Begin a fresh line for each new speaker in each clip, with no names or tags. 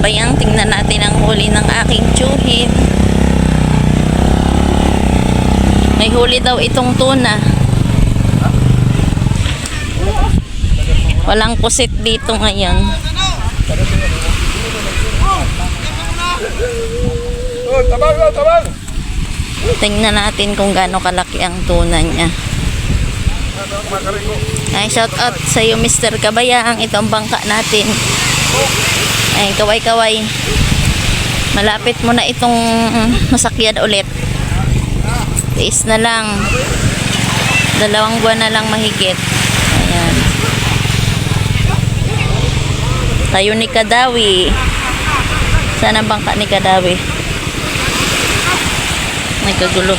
kabayang, tingnan natin ang huli ng aking tsuhin. May huli daw itong tuna. Walang pusit dito ngayon. Tingnan natin kung gaano kalaki ang tuna niya. Ay, shout out sa iyo Mr. Kabayang. Ito ang bangka natin. Ay, kaway-kaway. Malapit mo na itong masakyan ulit. Tiis na lang. Dalawang buwan na lang mahigit. Ayan. Tayo ni Kadawi. Sana bangka ni Kadawi. May kagulo.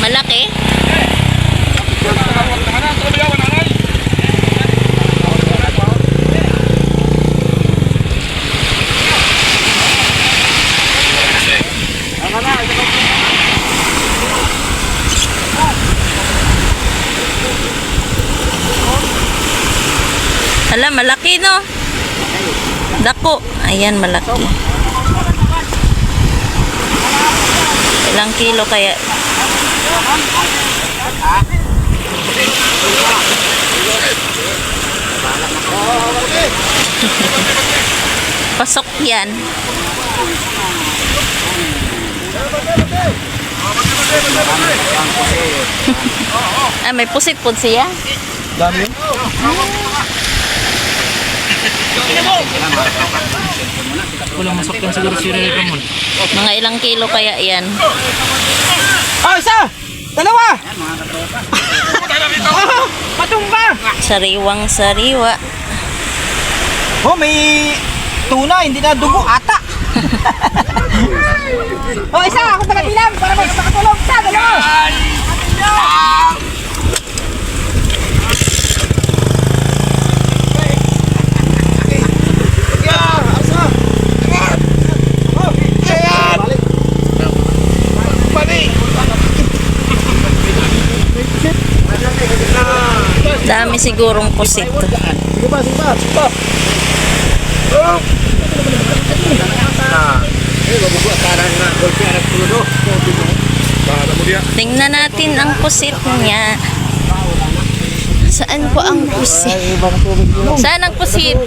Malaki? Hala, malaki no? Dako. Ayan, malaki. Ilang kilo kaya? Pasok yan. ah, may pusit po siya.
Dami.
Kulang masakyan siguro si Rere Ramon.
Mga ilang kilo kaya yan.
Oh, isa! Dalawa! oh, patumba!
Sariwang sariwa.
Oh, may tuna, hindi na dugo ata. oh, isa! Ako tagabilang para may makatulog sa dalawa!
Sigurong pusit.
Sige pa, sige pa. Sige pa.
Tingnan natin ang pusit niya. Saan po ang pusit? Saan ang pusit?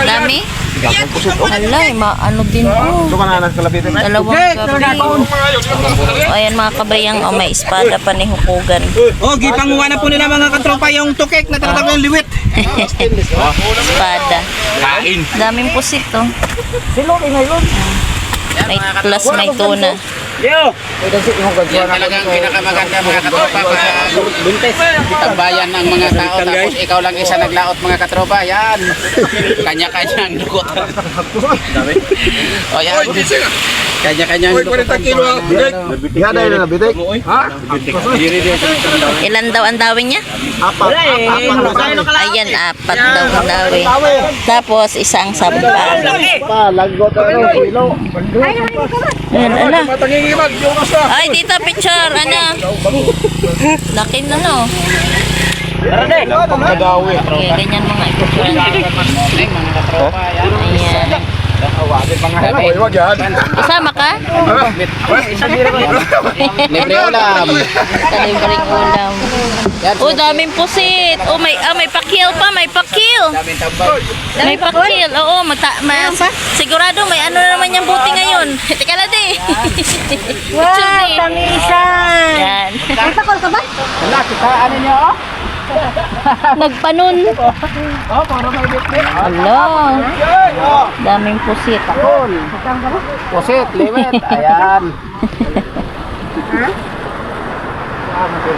Dami? Alay, maano din po. Dalawang gabi. O, ayan mga kabayang, o may espada pa ni Hukugan.
Oh, gipanguha na po nila mga katropa yung tukek na talagang liwit.
espada.
Kain.
Daming pusit to. May plus may tuna.
Yo!
Yan talagang pinakamaganda mga katropa pag tambayan ng mga tao tapos ikaw lang isa naglaot mga katropa yan. Kanya-kanya ang dugot o yan. Kanya-kanya ang
Uy,
dugot
40 kilo. Bitik. Ihada yun na bitik. Ha?
Ilan daw ang dawin niya?
Apat. Apat.
Ayan, apat daw ang dawin. Tapos, isang sampa.
Pa, lagot ano, kilo. Matangingimag, yung asa.
Ay, tita, picture. Ano? Laki na, no?
Pagkadawi.
Okay, ganyan mga ipicture.
mga katropa yan
Ayan.
Uy, wag yan.
Isama ka?
libre ulam
Kalibreng ulam. Oh, daming pusit. Oh, may ah, may pakil pa, may pakil. May pakil. Oo, mata, ma, sigurado may ano na naman yung buti ngayon. Teka lang. Wow, tamisan. Yan.
wala kita ano nyo oh
Nagpanon.
oh para may bitbit
Hello. Daming pusit.
pusit liwit ayan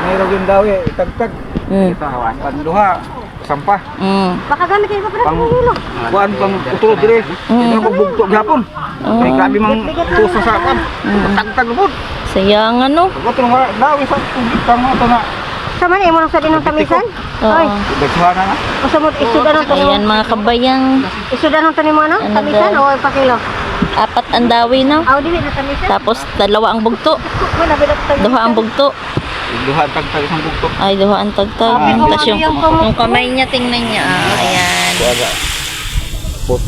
Mayroon yung daw eh, itagtag.
Mm.
Panduha. Sampah.
Mm.
Baka gamit kayo pa pala
Pang
ng hilo.
kuan pang utro dire. Hindi ko bugto gapon. Kay grabe mang tusa sa kuan. Tagtag mo.
Sayang ano.
Ko tong dawi sa tubig mo na.
Sama na, imo nang sa dinong tamisan? Ay,
Oo.
Besuhana na.
masamot isudan ng tanim.
Ayan mga kabayang.
Isudan ng tanim mo ano? Tamisan o pa kilo?
Apat ang dawi no.
Aw, dili na tamisan.
Tapos dalawa ang bugto.
Wala.
Duha ang bugto.
Duha tagtag isang bugto.
Ay, duha ang tagtag.
Ko,
Tapos yung,
yung
kamay niya, tingnan niya. Ah, ayan.
Kuaga. Put.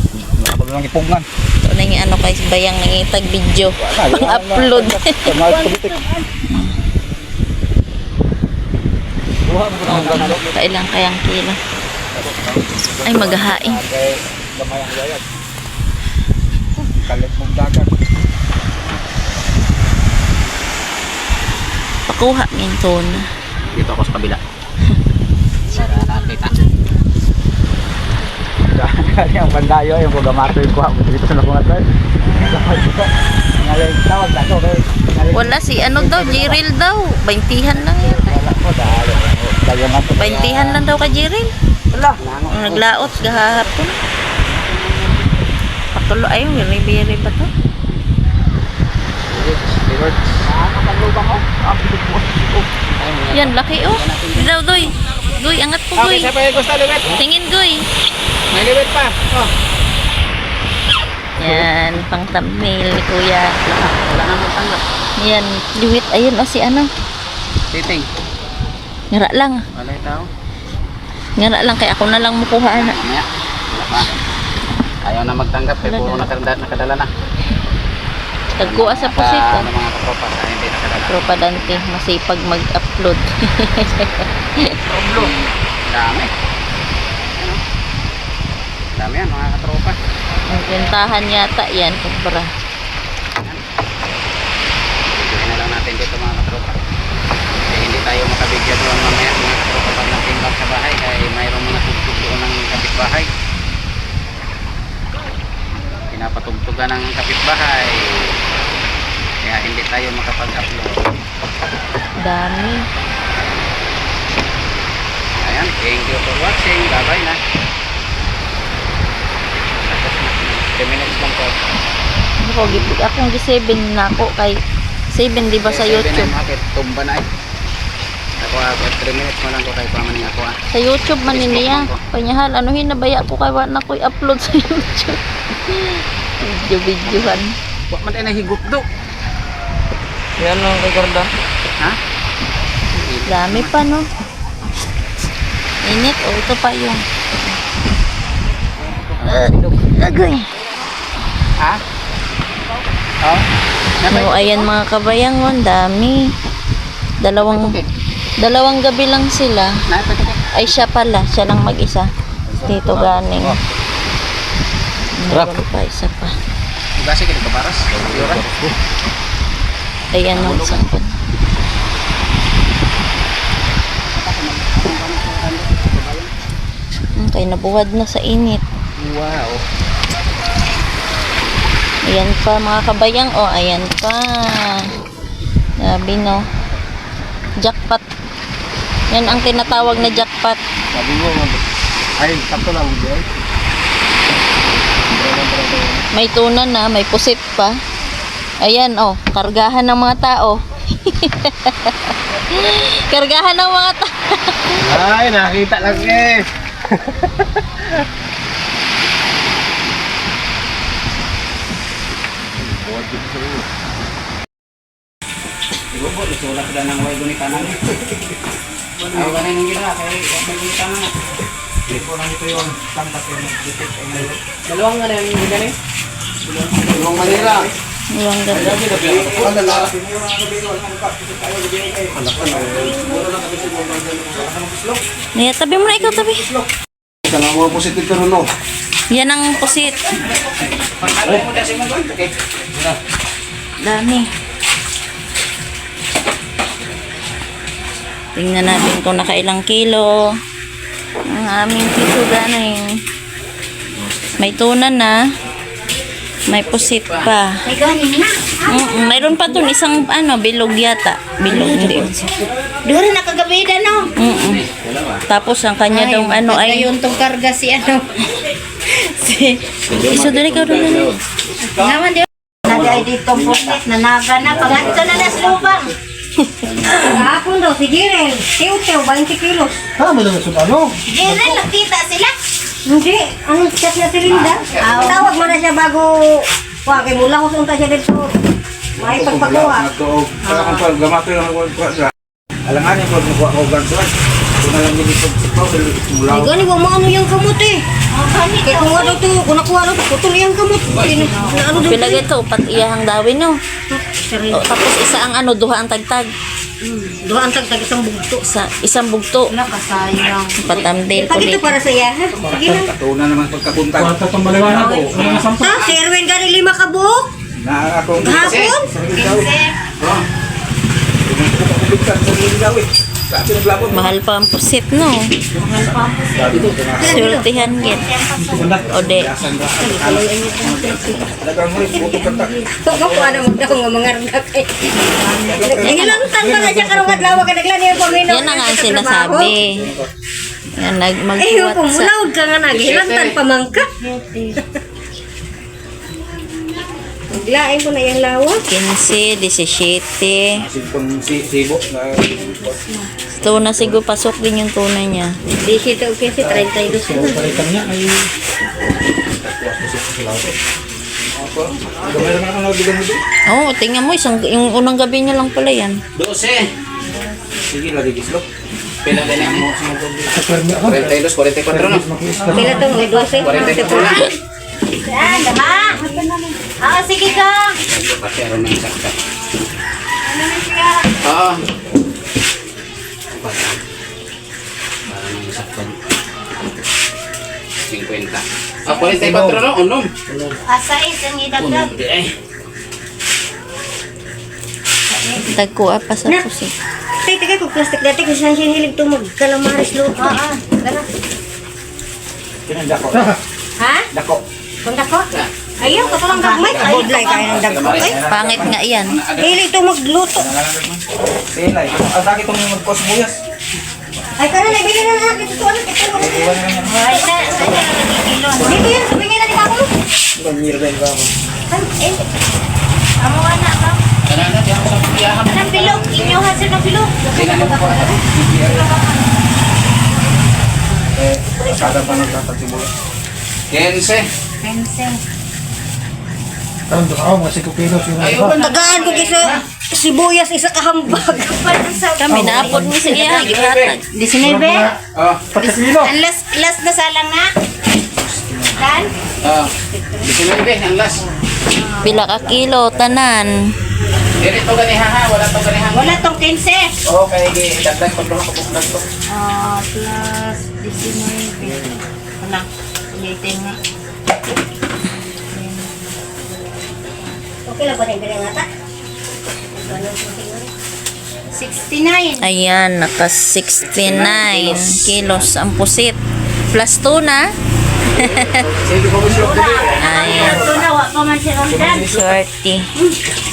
Ako lang ipungan.
Ito na yung ano kay bayang nangitag video. Pang-upload. Kailang kayang kilo. Ay, maghahain.
Kalit mong dagat.
Pakuha minton.
Dito ako sa kabila. Para nakita.
Kaya ang bandayo yung programato yung kuha mo dito sa nakungat ko. Ngayon tawag na kay.
Wala si ano daw, Jiril daw. Baintihan lang yan.
To.
Baintihan lang daw ka Jiril.
Wala.
Ang naglaot gahapon. Patulo ay biri-biri pa to. Yan, laki oh. Daw, doy. Doy, angat po,
Okay,
doy.
siya pa yung gusto liwet.
Tingin, doy.
May liwet pa. Oh.
Yan, pang thumbnail ni Kuya.
Wala na mo tanggap.
Yan, liwit. Ayun, oh, si ano.
Titing.
Ngara lang.
Wala tao.
Ngara lang, kaya ako na lang mukuha na.
Mamaya. Wala pa. Ayaw na magtanggap. Kaya puro nakadala na.
Tagkuha sa pusit,
Sa
oh.
ano, mga katropa. Sa hindi nakadala.
Tropa Dante, masipag mag-upload.
Dami. Ano? Dami yan mga katropa.
Ang pintahan yata yan, kumpara.
Bigyan na lang natin dito mga katropa. Kasi hindi tayo makabigyan doon mamaya mga katropa pag nagtimbang sa bahay. Kaya mayroong mga tugtog doon ng kapitbahay. Pinapatugtugan ng kapitbahay. Kaya hindi tayo makapag-upload.
Dami.
Ayan, thank you for watching. Bye-bye na. Tapos na. 10 minutes lang po.
Ako, gipig akong gi-7 na ako kay 7 di ba sa
na
YouTube?
yung Bakit? Tumba na eh. Ako ako 3 minutes mo lang ko kay pamaning ako ah.
Sa YouTube man niya.
ko.
Panyahal, ano hinabaya ko kay wa na ko'y upload sa YouTube. Video-videohan.
Wa man tayo nahigop do.
Yan lang kay Garda.
Ha?
Dami pa no. Init, oh ito pa yung. Uh, agoy.
Ha? Oh?
No, ayan mga kabayang, ang dami. Dalawang dalawang gabi lang sila. Ay siya pala, siya lang mag-isa. Dito ganing. Meron pa isa pa.
Basi kita paras. Yuran.
Ayan ang sampon. Hmm, kay nabuwad na sa init.
Wow.
Ayan pa mga kabayang. Oh, ayan pa. Grabe no. Jackpot. Yan ang tinatawag na jackpot.
Sabi mo ay sakto lang.
May tunan na, may pusit pa. Ayan, oh, kargahan ng mga tao. kargahan ng mga tao.
Ay, nakita lang eh.
Siguro isulat sila ng way gunita na. Ay, wala nang gina kay may gunita na.
Ito lang ito yung tantas yung ngayon.
Dalawang nga yung gina ni. Dalawang Manila.
Iwang ganda. Naya, tabi mo na ikaw, tabi.
Mo positive pero no.
Yan ang pusit. Dami. Tingnan natin kung nakailang kilo. Ang aming piso ganing. May tunan na. May pusit pa.
Na.
Mm, mayroon pa dun isang ano, bilog yata. Bilog hindi.
Doon rin nakagabida, no?
Mm Tapos ang kanya daw ano ay
Ayun tong karga si ano.
si Iso dali ka doon. ano.
Naman di Nadi ay dito pusit na naga na. Pangatito na na sa lubang. Kahapon daw, si Jirel. Tiw-tiw, 20 kilos.
Ha, madami sa ano?
Jirel, nakita sila. Hindi. Anong chat na si Linda? Tawag mo na siya bago... Wag, kay mula ko sunta siya dito. May pagpagawa.
Nagtuog. Sa akong pag gamatoy lang ako kuha sa. Alanganin ko kuha ko gansuan. Kung na lang dito sa mula.
Ay, gani ba maano yung kamot eh? Kaya kung ano to, kung nakuha na to, putol yung kamot. Ano?
Pila gito pat iyahang dawin no. O, tapos isa ang ano duha ang tagtag.
Doon ang tagtag isang bugto.
Sa isang bugto.
Nakasayang.
Patamdil
Pag ito
ulit.
para sa iya, ha? Sige na.
Katuna naman pagkapunta. Kwarta tong maliwanag ko.
Ha? Si Erwin gani lima ka buhok?
Na ako.
Hapon?
Sa atin naglabot.
Mahal pa ang pusit no. Sultihan git. O de.
Dagang mo buto kanta.
Kung makuha na mo daw nga mga ragak eh. Nagilantan pa na siya karong adlaw ka naglani yung paminaw.
Yan nga ang sinasabi. Yan nag
Eh, yung
magkuwat sa
pumulawag ka nga nagilantan pa Naglain ko na yung lawa.
15, 17.
Simpon si sibo na
Tuna sigo pasok din yung tuna niya.
Di siya ito, okay, si 32 na.
palitan niya ay Gamay naman ako nagbigan mo doon.
Oo, oh, tingnan mo isang yung unang gabi niya lang pala yan.
12.
Sige, lagi gislo.
Pila din ang mo. 42, 44 no?
Pila to, may 12.
44 na.
Yan, dama. Ah, sige ka.
Pati aron ng sakta. Oo. Para nang sakta. 50. Ah, 44 no? Unom.
Asa is ang idagdag.
Unom di eh.
Tagkuha pa sa pusit.
Tay, tagay ko plastic dati kasi siya hilig to magkalamaris lo. Ah, ah. Tara.
Kinang dako.
Ha?
Dako.
Kung dako? Ayaw, katulang gagmay. Budlay kayo ng dagko. Ay,
Pangit nga yan.
hilig to magluto.
Lai. Ang sakit tong magkosbuyas.
Ay, kana na, bili na na. Ito to, ano, ito. Ay, sa, sa, Dito yan, sabi nga na di ako.
Pagmirgan ka ako.
Eh, amo na ka.
Kana na piyahan.
Anong bilog? Inyo hasil ng bilog.
Na.
Eh, kada pa nagtatagsibulas.
15.
Fencing.
Karon to ako, mga 5 kilos yung
Ayaw ba na?
Tagaan ko kisa sibuyas isa kahambag.
Kami naapod mo sa iya. Gihatag.
19.
Oh.
kilo.
Ang last, last na salang na. Kan?
Oh. 19 ang last.
Pila ka kilo, tanan.
Dili to gani ha ha, wala to gani ha.
Wala tong 15.
Oh, kay dagdag pa ko ko to.
Ah, plus 19. Wala. Ulitin nga. Okay lang ba na yung nga ta? 69.
Ayan, naka 69 kilos ang pusit. Plus tuna.
Sige, ko mo siya.
Ayan,
Ito na, wa pa man siya rondan.
30.